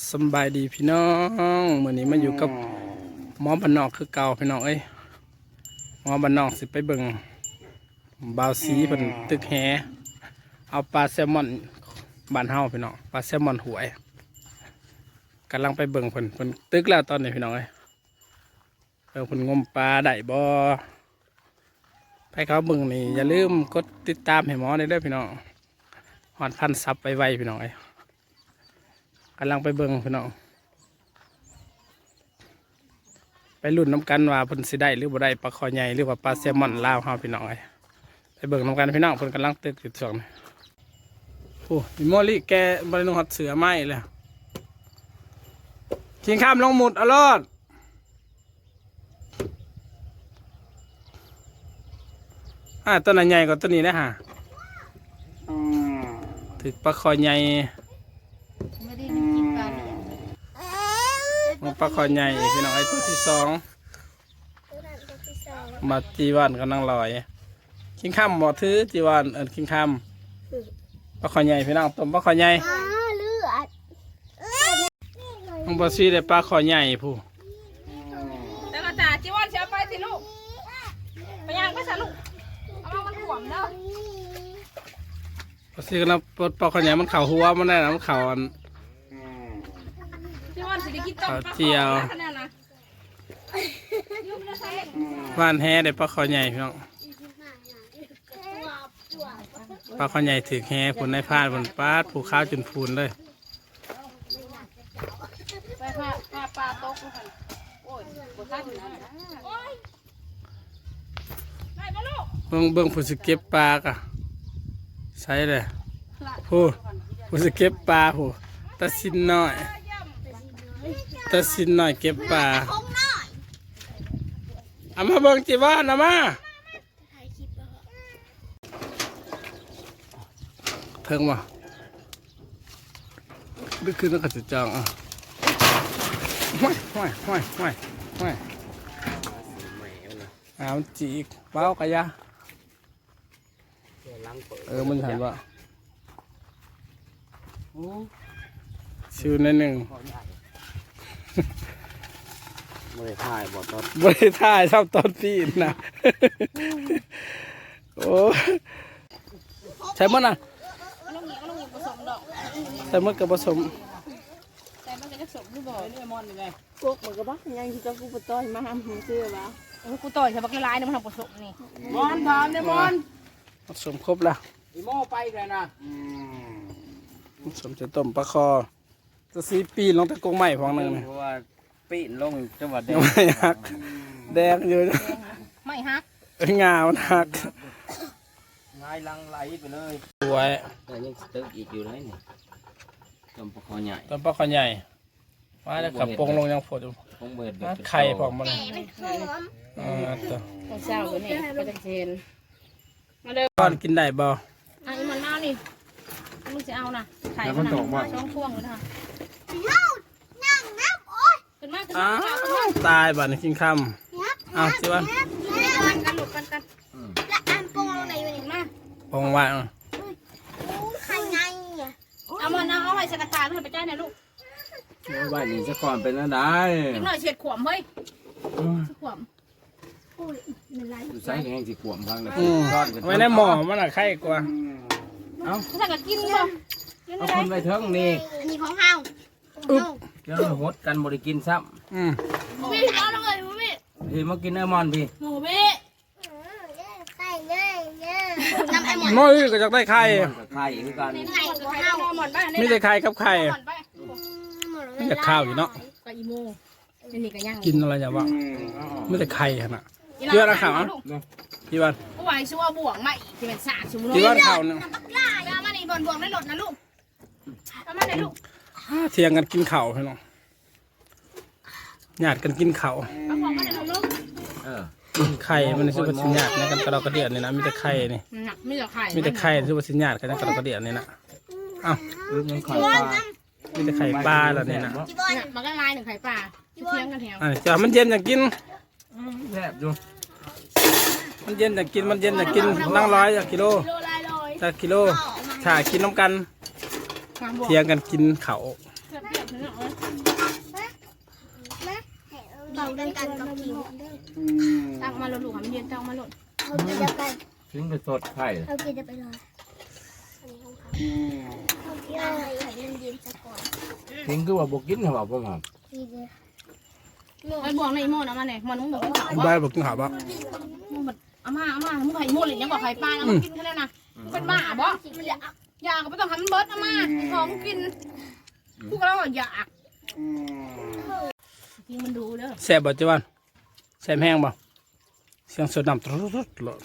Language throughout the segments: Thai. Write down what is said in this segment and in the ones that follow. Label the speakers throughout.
Speaker 1: สำบายดีพี่น้องมื่อนี้มาอยู่กับหมอบันนอกคือเก่าพี่น้องเอ้ยหมอบันนอกสิไปเบิ่งบาวสีเพิ่นตึกแหเอาปลาแซลมอนบ้านเฮาพี่น้องปลาแซลมอนหวยกำลังไปเบิ่งเพิ่นเพิ่นตึกแล้วตอนนี้พี่น้องเอ้ยเบิ่งเพิ่นงมปลาได้บ่ไปเขาเบิ่งนี่อย่าลืมกดติดตามให้หมอได้เด้อพี่น้องหอดพันซับไปไวๆพี่น้องเอ้ย กำลังไปเบิ่งพี่น้องไปลุ้นน้ำกันว่าเพิ่นสิได้หรือบ่ได้ปลาคอใหญ่หรือว่าปลาแซลมอนลาวเฮาพี่น้องไอ้ยไปเบิ่งน้ำกันพี่น้องเพิ่นกำลังตึกอยู่สองนี่โอ้มีโมลี่แกบ่ได้นุ่งหัดเสือไหมเลยกินข้ามลงหมุดเอารอดอ่าตัวนั้นใหญ่กว่าตัวนี้นะฮะถึกปลาคอใหญ่
Speaker 2: ไม่ได้กินปลาเนี่ย
Speaker 1: มันป ลาคอใหญ่พี่น้องไอ้ตัวที่สองมาจีวันกำลังลอยคิงข้ามหมอถือจีวันเอินคิงข้ามปลาคอใหญ่พี่น้องต้มปลาคอใหญ่
Speaker 3: อ้าเลือด
Speaker 1: มึงบอซีได้ปลาคอใหญ่ผู้
Speaker 2: แล้วก็จ่าจีวอนเชียวไปสิลูกไปย่างไปสิลูกเอามามันถ่วมเด้อบ
Speaker 1: อซีกำลังปลดปลาคอใหญ่มันเข่าหัวมันได้นะมันเข่าอัน
Speaker 2: จีวอนสิได้กินต้ม
Speaker 1: เจียว
Speaker 2: ขนานะยุ่งนะใส่
Speaker 1: ว่านแฮได้ปลาคอใหญ่พี่น้องปลาคอใหญ่ถือแฮผลในพาดผลปาดผูข้าวจนพูนเลย
Speaker 2: ไปพาพาปลาตกลูกหันโอ้ยปวดขาอยู่นั่นโอ้ยได้ปะลูก
Speaker 1: เบิ่งเบิ่งผู้สเก็บปลากะใช่เลยผู้ผู้สเก็บปลาผู้ตัดสินน้อย ตัดสินน้อยเก็บปลาเอามาเบิ่งจีว่านะมาเพิ่งมาดึกขึ้นแล้วก็จะจองอะห้อยห้อยห้อยห้อยห้อยเอาจีกเบ้ากะยะเออมันถามว่าชื่อนั่นหนึ่ง
Speaker 4: ไม่ได้ถ่ายบอกตอน
Speaker 1: บริท่ายชอบตอนปีนนะโอ้ใช่มั้ยนะ
Speaker 2: เอาลงอีกเอาลงอีกผสมดอก
Speaker 1: ใช่มั้ยกับผสม
Speaker 2: แต่มันจะผสมหรือบ่นี่มอนยังไง
Speaker 5: พวกมันก็บอกยังที่เจะกูปต้อยมาทำหูเสื้อวะ
Speaker 2: เออกูต่อยใช่ปะละลายเนี่ยมันทำผสมนี่
Speaker 4: มอนถามเนี่ยมอน
Speaker 1: ผสมครบแล้ว
Speaker 4: อีโม่ไปเลยนะ
Speaker 1: ผสมจะต้มปลาคอ จะสีปีนลงตะกงใหม่พองหนึ่งนี่
Speaker 4: เพราะว่าปีนลงจังหวัดแด
Speaker 1: ยังไม่หักแดงอยู่นะ
Speaker 2: ไม่ฮัก
Speaker 1: งามันหัก
Speaker 4: ง่ายลังไหลไปเลย
Speaker 1: สวย
Speaker 4: แต่ยังสตึกอีกอยู่เลยนี่จำปะคอใหญ่
Speaker 1: ต้นปลาคอใหญ่ว่าแล้วขับปงลงยังฝดอยู่
Speaker 4: คงเบิด
Speaker 1: อะไข่พร้อมมัน
Speaker 3: หอม
Speaker 1: อ่าตัว
Speaker 2: เช้าตัวนี้ก็จะเชน
Speaker 1: ก้อนกินได้บ่
Speaker 2: อะอีมันเอานี่มึงจะเอานะไข่มันนะช่องพ่วงเลยนะ
Speaker 3: นั่งน้ำโอ๊ย
Speaker 2: ขึ้นมาขึ้น
Speaker 1: อ้า
Speaker 2: มาขึ้นมาว
Speaker 1: ตายบัดนี้กินข้าม
Speaker 3: ยับ
Speaker 1: อ้าวสิวัน
Speaker 2: กันกันหลุดกันกัน
Speaker 3: และอันปงลงไหนอยู่นี่
Speaker 2: มา
Speaker 1: พงว่า
Speaker 3: อู้ข้างในอะ
Speaker 2: เอามันเอาเอาไว้ใส่กระถางให้ไปจ่ายหน่อยลูก
Speaker 4: บ้านนี้จะก่อนเป็นอะไร
Speaker 2: อีกหน่อยเฉียดขวมเฮ้ยขวม
Speaker 3: อุ้ยมันไร
Speaker 4: อยู่ใส่แห้งสิขวมพังเลย
Speaker 1: อืม
Speaker 4: ก้อนกัน
Speaker 1: ไว้ในหม้อมันอะไข่กว่า
Speaker 2: ถ้าก็กินบ่กิน
Speaker 4: เอา
Speaker 2: อะไร
Speaker 4: คนไปเถิงนี่
Speaker 3: อันนี้ของเฮา
Speaker 1: อึ๊บ
Speaker 4: เดี๋ยวเราหดกันบริกินซ้
Speaker 1: อืม
Speaker 3: พี่เอาลงเลยพี่ำ
Speaker 4: พี่มากินเอร์มอนพี่
Speaker 2: หมูเบ้
Speaker 3: ไก่เน่เน่น้ำไอหมอน
Speaker 1: น้อยก็จะได้ไข่
Speaker 4: มันกับไข่คือกัน
Speaker 2: ไข่กับข้าวหมอนบ้าน
Speaker 1: มีแต่ไข่กับไข่
Speaker 2: หมอนไป
Speaker 1: มีแต่ข้าวอยู่เนาะ
Speaker 2: กับอีโมนี่นี่ก็ย่าง
Speaker 1: กินอะไรอย่างวะมีแต่ไข่ขนาดเยอะนะข่าวอะพี่วัน
Speaker 2: ผู้วายชัวบวงมาอีกที่เป็นสากชุมนุม
Speaker 1: พี่วันข่าวเนี่ย
Speaker 2: เอามาในบนบวงได้หลดนะลูกเอามาในลูก
Speaker 1: เทียงกันกินข้าวพี่น้องหยาดกันกินข้าว
Speaker 2: เอาของมาในลูก
Speaker 4: เออ
Speaker 1: กินไข่มันชื่อว่าสิญญาติในกันกระดอกกระเดียดนี่นะมีแต่ไข่นี่
Speaker 2: หนักไม่เหลือไข่
Speaker 1: มีแต่ไข่ชื่อว่าสิญญาติกันในกระดอกกระเดียดนี่นะอ้าว
Speaker 4: ลูกยังไข่ปลา
Speaker 1: มีแต่ไข่ปลาแล้วนี่นะ
Speaker 3: จีบอล
Speaker 2: มันก็ลายหนึ่งไข่ปลาเทียงกันเทียง
Speaker 1: อะจ้ามันเย็นอยากกิน
Speaker 4: แซ่บอยู่
Speaker 1: มันเย็นอยากกินมันเย็นอยากกินนั่งร้อยอยากกิโล
Speaker 3: โลลายลอย
Speaker 1: จากกิโลถ่ากินน้ำกัน
Speaker 2: ความบวก
Speaker 1: เทียงกันกินเขาว
Speaker 2: เทียบเทียบ
Speaker 3: เบาดันกันกับผิว
Speaker 2: ตักมาหลดลูกค่ะมันเย็นตักมาหลด
Speaker 3: เขากินจะไป
Speaker 4: ถึงไปสดไข่
Speaker 3: เขากินจะไปเลยเขากินอะไรให้มันเย็นซะก่อน
Speaker 4: ถึงคือว่าบกินเหรอพ่อหมอ
Speaker 3: กินเลย
Speaker 2: ไอ้บวงในอีโม่นะมาเนี่ยมันมึงบอกกินข้าวบ่
Speaker 1: ได้บอกกินข้าวบ่
Speaker 2: มึงแบบอาม่าอาม่ามึงไข่โม่เลยยังบอกไข่ปลาแล้วมึงกินแค่นั้นนะมึงเป็นบ้าบ่ อยากก็ไม่ต้องทำมันเบิร์ดอาม่าของกินพวกเราอะอยากกินมันดูเด้อ
Speaker 1: แซ่บบ่จิวันแซ่บแห้งบ่เสียงสดน้ำตรุดๆเลย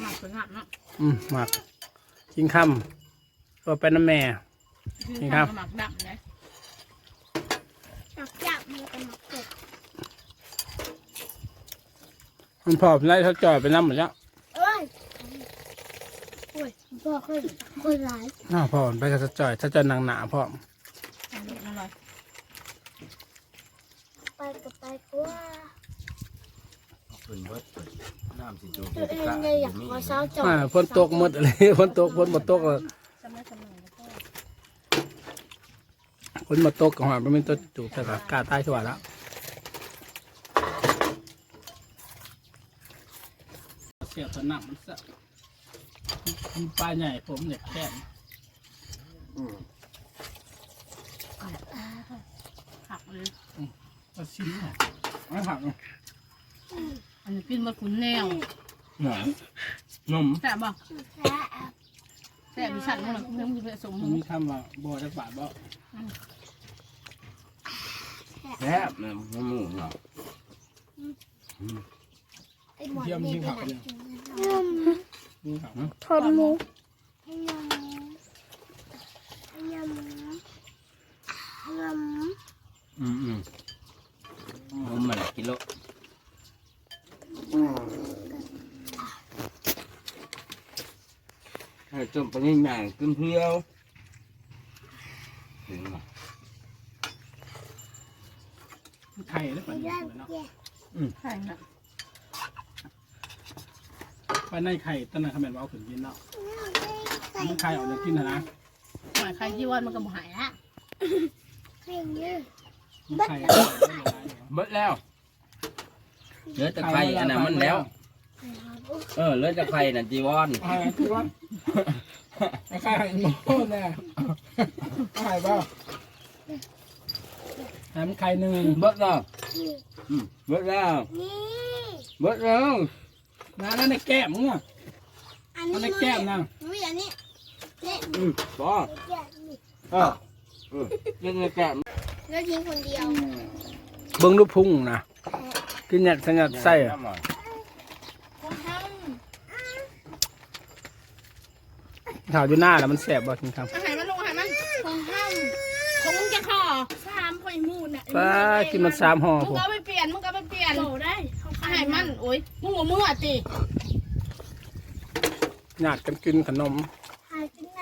Speaker 2: หมักสวยงามเนาะ
Speaker 1: อืมมากกินคำก็เป็นน้ำแม่นี่ครับ
Speaker 2: หมักดำเลย
Speaker 3: หนักจับมันกันหนักเกิด
Speaker 1: มันพอเป็นไรเขาจ่อยไปน้ำหมดแล้ว
Speaker 3: เอ้ยโอ้ย พ่อคนคนร้าย
Speaker 1: อ้าวพอไปกับเขาจ่อยถ้าจะนางหนาพร้อม
Speaker 2: อร่อย
Speaker 3: ไปกับไปกว่า
Speaker 4: เป็นเบิดน้ำสิโจ
Speaker 3: ตัวเองเลยอยากขอเช้าจอด
Speaker 1: อ่าฝนตกหมดอะไรฝนตกฝนบ่ตกเลย
Speaker 2: จำได้จำเลยแล้วก็
Speaker 1: ฝนบ่ตกก็หอมเป็นตัวจูบแต่ก็กล้าตายชั่วแล้วเสียบสนับมันซะมี ปลาใหญ่ผมเนี่ยแค่น
Speaker 2: ผักเลย
Speaker 1: ปลาชิ้นเนี่ยไม่หัก
Speaker 2: อันนี้กินมาขุนแนว
Speaker 4: หน่อยนม
Speaker 2: แซ่บบ่แซ่บดิฉันมันเพิ่มกินผสม
Speaker 1: มันมีคำว่าบ่อจักบาทบ่
Speaker 4: แซ่บนะหมูเนาะ
Speaker 3: ไอ้หมอน
Speaker 1: เยี่ยม
Speaker 3: นี่
Speaker 1: ยิ่ง
Speaker 3: เป็
Speaker 1: หั
Speaker 3: น
Speaker 1: ก
Speaker 3: อะ
Speaker 1: เนี่ย
Speaker 3: ไร
Speaker 1: นี่หัก
Speaker 3: ทนมูให้ยำให้ยำให้ยำ
Speaker 4: อืมอืมนมมันกิโลให้จมไปนี่แม่งกินเพียวถึงมา
Speaker 1: ไข่ได้ปลา
Speaker 3: ไม่
Speaker 1: เนี่ย
Speaker 3: ได้
Speaker 1: เนาะ
Speaker 3: แก่
Speaker 2: ใช่นะ
Speaker 1: ปลาในไข่ตั้งแต่คำแม่นว่าเอาขึ้นกินเนาะ
Speaker 3: ไข่
Speaker 1: มันไข่ออกจากกินนะนะ
Speaker 2: หมายใครที่ว่ามันก็บ่หายละ
Speaker 3: ไข่เยอะ
Speaker 1: มันไข่ออกจากกินนะ
Speaker 4: เบิดแล้วเหลือแต่ไข่อันนั้นมันแล้ว
Speaker 3: ไข่ครับโอ้
Speaker 4: เออเหลือแต่ไข่น่ะจีวร
Speaker 1: ไข่ที่ว่าไข่โม่แน่ไข่เปล่าแถมไข่หนึ่ง
Speaker 4: เบิดแล้ว
Speaker 3: นี่
Speaker 4: อืมเบิดแล้ว
Speaker 3: นี่
Speaker 4: เบิดแล้ว
Speaker 1: นะนั่นในแก้มมึงอะ
Speaker 3: อัน
Speaker 1: นั่
Speaker 3: นี้
Speaker 1: นในแก้มนะ
Speaker 3: ไม่อันนี้นี่
Speaker 4: อืมพอ
Speaker 3: แก้มนี่
Speaker 4: เออเออเล่นในแก้ม
Speaker 3: แล้วทิ้งคนเดียว
Speaker 1: เบิ้งลูกพุ่งนะกินหยัดขยัดไส้อะ
Speaker 3: คนท
Speaker 1: ข่าวอยู่หน้าแล้วมันแสบบ่จริงครับ
Speaker 2: อาหารมันลงอาหารมันำ
Speaker 3: คนท
Speaker 2: ของมึงจะขอำ
Speaker 3: สามคนมูนอะ
Speaker 1: ป้ากินมันสามห่อ
Speaker 2: มึง
Speaker 1: ผม
Speaker 2: ก็เอาไป มันโอ้ยมึงหัวมืออะจี
Speaker 1: หยาดกันกินขนม